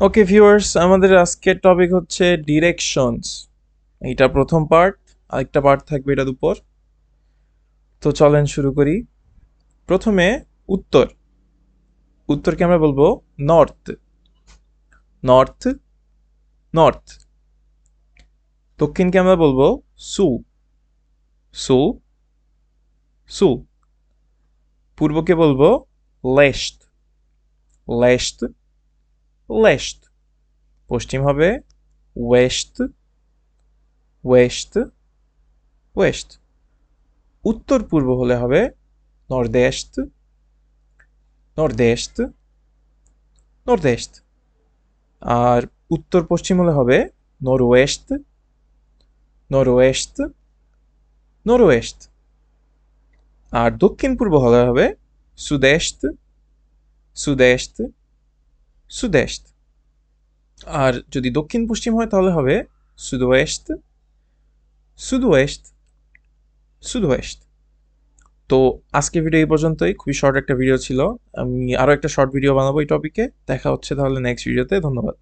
Okay viewers আমাদের আজকের topic হচ্ছে ডিরেকশনস এইটা প্রথম পার্ট আরেকটা পার্ট থাকবে এটার উপর। তো চলেন শুরু করি। প্রথমে উত্তর। উত্তরকে আমরা বলব নর্থ নর্থ নর্থ দক্ষিণকে আমরা বলব সু সু সু পূর্বকে বলব লেস্ট লেস্ট লেস্ট পশ্চিম হবে ওয়েস্ট ওয়েস্ট ওয়েস্ট উত্তর পূর্ব হলে হবে নর্দেস্ট নর্দেস্ট নর্দেস্ট আর উত্তর পশ্চিম হলে হবে নরওয়েস্ট নরওয়েস্ট নরওয়েস্ট আর দক্ষিণ পূর্ব হলে হবে সুদেস্ট সুদেস্ট সুদেস্ট আর যদি দক্ষিণ পশ্চিম হয়, তাহলে হবে সুদওয়েস্ট সুদওয়েস্ট সুদওয়েস্ট তো আজকে ভিডিও এই পর্যন্তই। খুবই শর্ট একটা ভিডিও ছিল। আমি আরও একটা শর্ট ভিডিও বানাবো এই টপিকে দেখা হচ্ছে তাহলে নেক্সট ভিডিওতে ধন্যবাদ।